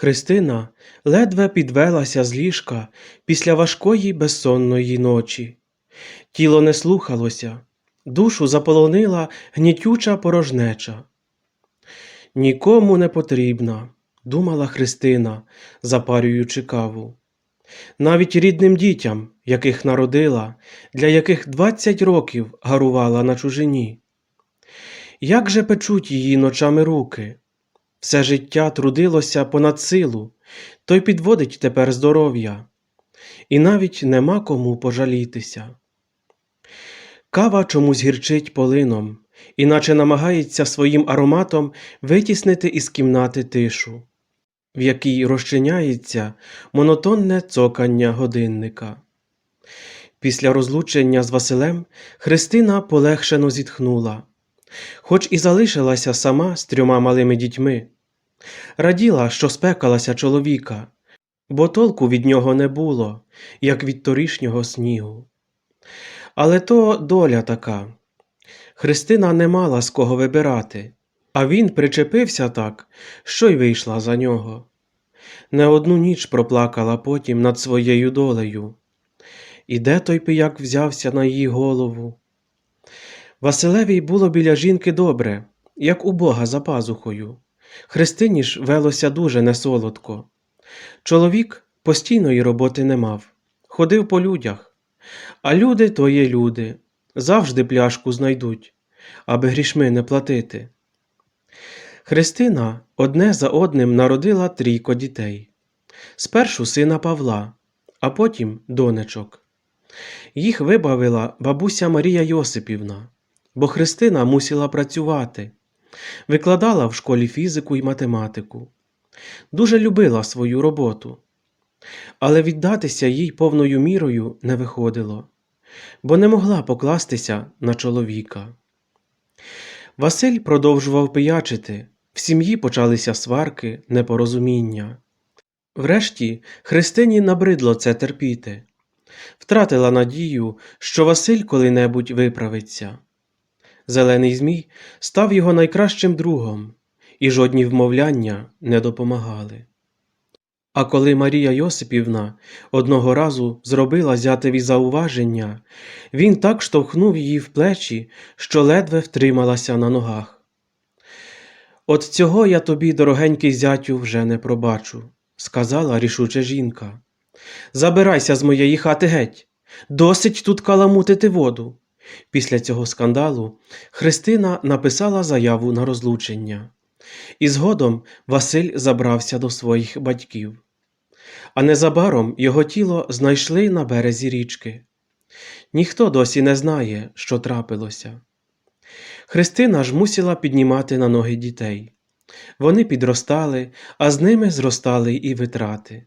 Христина ледве підвелася з ліжка після важкої безсонної ночі. Тіло не слухалося, душу заполонила гнітюча порожнеча. Нікому не потрібна, думала Христина, запарюючи каву. Навіть рідним дітям, яких народила, для яких двадцять років гарувала на чужині. Як же печуть її ночами руки? Все життя трудилося понад силу, то й підводить тепер здоров'я, і навіть нема кому пожалітися. Кава чомусь гірчить полином, іначе намагається своїм ароматом витіснити із кімнати тишу, в якій розчиняється монотонне цокання годинника. Після розлучення з Василем Христина полегшено зітхнула, хоч і залишилася сама з трьома малими дітьми. Раділа, що спекалася чоловіка, бо толку від нього не було, як від торішнього снігу. Але то доля така. Христина не мала з кого вибирати, а він причепився так, що й вийшла за нього. Не одну ніч проплакала потім над своєю долею. І де той пияк взявся на її голову? Василевій було біля жінки добре, як у Бога за пазухою. Христині ж велося дуже несолодко. Чоловік постійної роботи не мав, ходив по людях, а люди то є люди, завжди пляшку знайдуть, аби грішми не платити. Христина одне за одним народила трійко дітей. Спершу сина Павла, а потім донечок. Їх вибавила бабуся Марія Йосипівна, бо Христина мусила працювати, викладала в школі фізику і математику. Дуже любила свою роботу, але віддатися їй повною мірою не виходило, бо не могла покластися на чоловіка. Василь продовжував пиячити, в сім'ї почалися сварки, непорозуміння. Врешті Христині набридло це терпіти, втратила надію, що Василь коли-небудь виправиться. Зелений Змій став його найкращим другом, і жодні вмовляння не допомагали. А коли Марія Йосипівна одного разу зробила зятеві зауваження, він так штовхнув її в плечі, що ледве втрималася на ногах. От цього я тобі, дорогенький зятю, вже не пробачу, сказала рішуче жінка. Забирайся з моєї хати геть, досить тут каламутити воду. Після цього скандалу Христина написала заяву на розлучення, і згодом Василь забрався до своїх батьків. А незабаром його тіло знайшли на березі річки. Ніхто досі не знає, що трапилося. Христина ж мусила піднімати на ноги дітей. Вони підростали, а з ними зростали і витрати.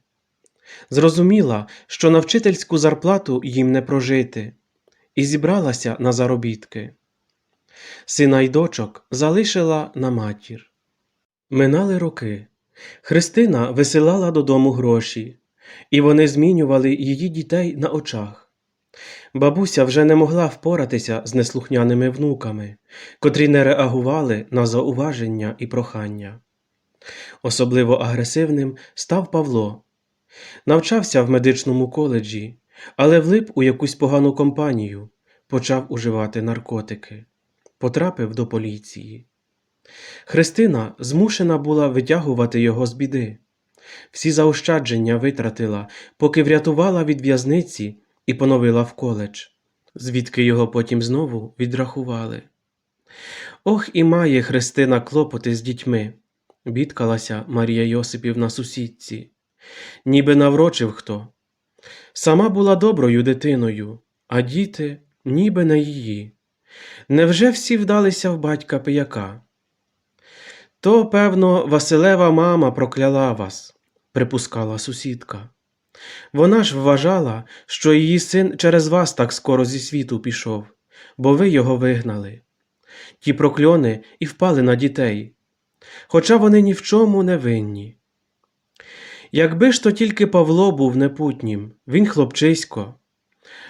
Зрозуміла, що на вчительську зарплату їм не прожити, і зібралася на заробітки. Сина й дочок залишила на матір. Минали роки. Христина висилала додому гроші, і вони змінювали її дітей на очах. Бабуся вже не могла впоратися з неслухняними внуками, котрі не реагували на зауваження і прохання. Особливо агресивним став Павло. Навчався в медичному коледжі, але влип у якусь погану компанію, почав уживати наркотики, потрапив до поліції. Христина змушена була витягувати його з біди. Всі заощадження витратила, поки врятувала від в'язниці і поновила в коледж, звідки його потім знову відрахували. Ох, і має Христина клопоти з дітьми, бідкалася Марія Йосипівна сусідці, ніби наврочив хто. Сама була доброю дитиною, а діти ніби не її. Невже всі вдалися в батька пияка? То, певно, Василева мама прокляла вас, припускала сусідка. Вона ж вважала, що її син через вас так скоро зі світу пішов, бо ви його вигнали. Ті прокльони і впали на дітей, хоча вони ні в чому не винні. Якби ж то тільки Павло був непутнім, він хлопчисько,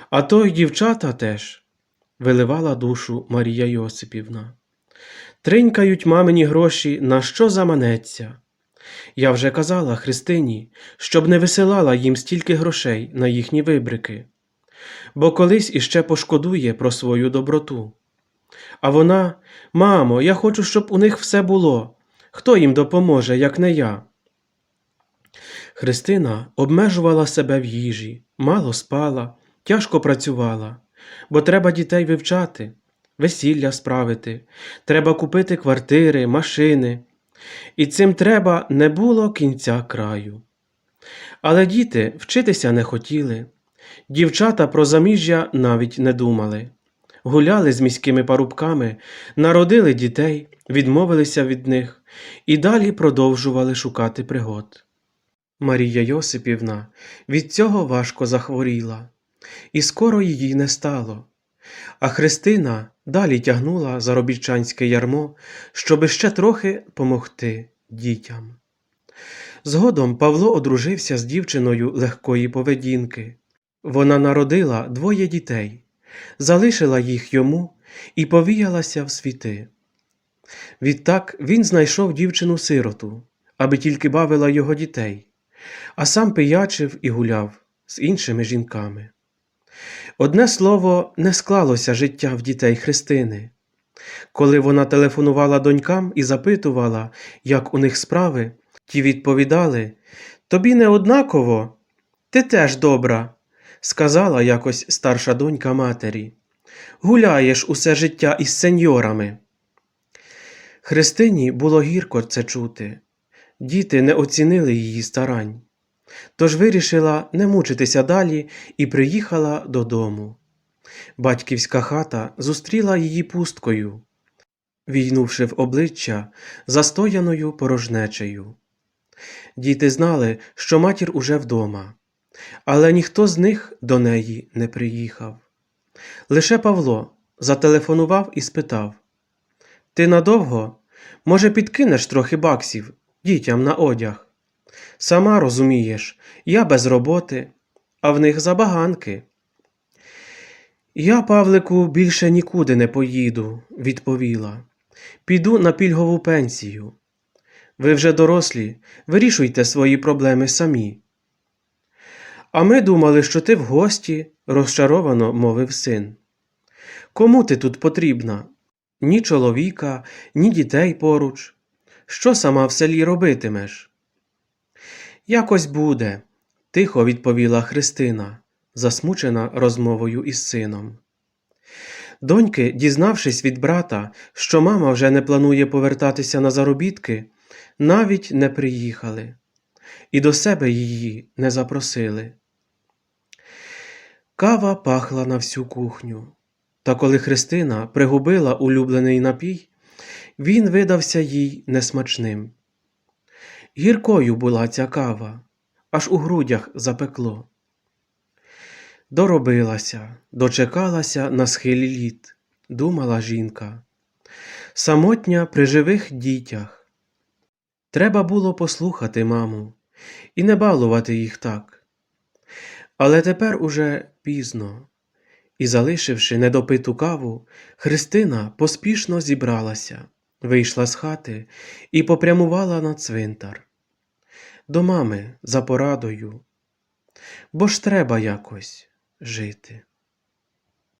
а то й дівчата теж, виливала душу Марія Йосипівна. Тринькають мамині гроші, на що заманеться. Я вже казала Христині, щоб не висилала їм стільки грошей на їхні вибрики, бо колись іще пошкодує про свою доброту. А вона, мамо, я хочу, щоб у них все було. Хто їм допоможе, як не я? Христина обмежувала себе в їжі, мало спала, тяжко працювала, бо треба дітей вивчати, весілля справити, треба купити квартири, машини. І цим треба не було кінця краю. Але діти вчитися не хотіли, дівчата про заміжжя навіть не думали. Гуляли з міськими парубками, народили дітей, відмовилися від них і далі продовжували шукати пригод. Марія Йосипівна від цього важко захворіла, і скоро її не стало. А Христина далі тягнула заробітчанське ярмо, щоби ще трохи помогти дітям. Згодом Павло одружився з дівчиною легкої поведінки. Вона народила двоє дітей, залишила їх йому і повіялася в світи. Відтак він знайшов дівчину сироту, аби тільки бавила його дітей, а сам пиячив і гуляв з іншими жінками. Одне слово, не склалося життя в дітей Христини. Коли вона телефонувала донькам і запитувала, як у них справи, ті відповідали Тобі не однаково, ти теж добра, сказала якось старша донька матері. Гуляєш усе життя із сеньорами. Христині було гірко це чути. Діти не оцінили її старань. Тож вирішила не мучитися далі і приїхала додому. Батьківська хата зустріла її пусткою, війнувши в обличчя застояною порожнечею. Діти знали, що матір уже вдома, але ніхто з них до неї не приїхав. Лише Павло зателефонував і спитав Ти надовго? Може, підкинеш трохи баксів дітям на одяг? Сама розумієш, я без роботи, а в них забаганки. Я, Павлику, більше нікуди не поїду, відповіла. Піду на пільгову пенсію. Ви вже дорослі, вирішуйте свої проблеми самі. А ми думали, що ти в гості, розчаровано мовив син. Кому ти тут потрібна? Ні чоловіка, ні дітей поруч. Що сама в селі робитимеш? Якось буде, тихо відповіла Христина, засмучена розмовою із сином. Доньки, дізнавшись від брата, що мама вже не планує повертатися на заробітки, навіть не приїхали і до себе її не запросили. Кава пахла на всю кухню, та коли Христина пригубила улюблений напій, він видався їй несмачним. Гіркою була ця кава, аж у грудях запекло. Доробилася, дочекалася на схилі літ, думала жінка. Самотня при живих дітях. Треба було послухати маму і не балувати їх так. Але тепер уже пізно, і, залишивши недопиту каву, Христина поспішно зібралася, вийшла з хати і попрямувала на цвинтар. До мами за порадою, бо ж треба якось жити.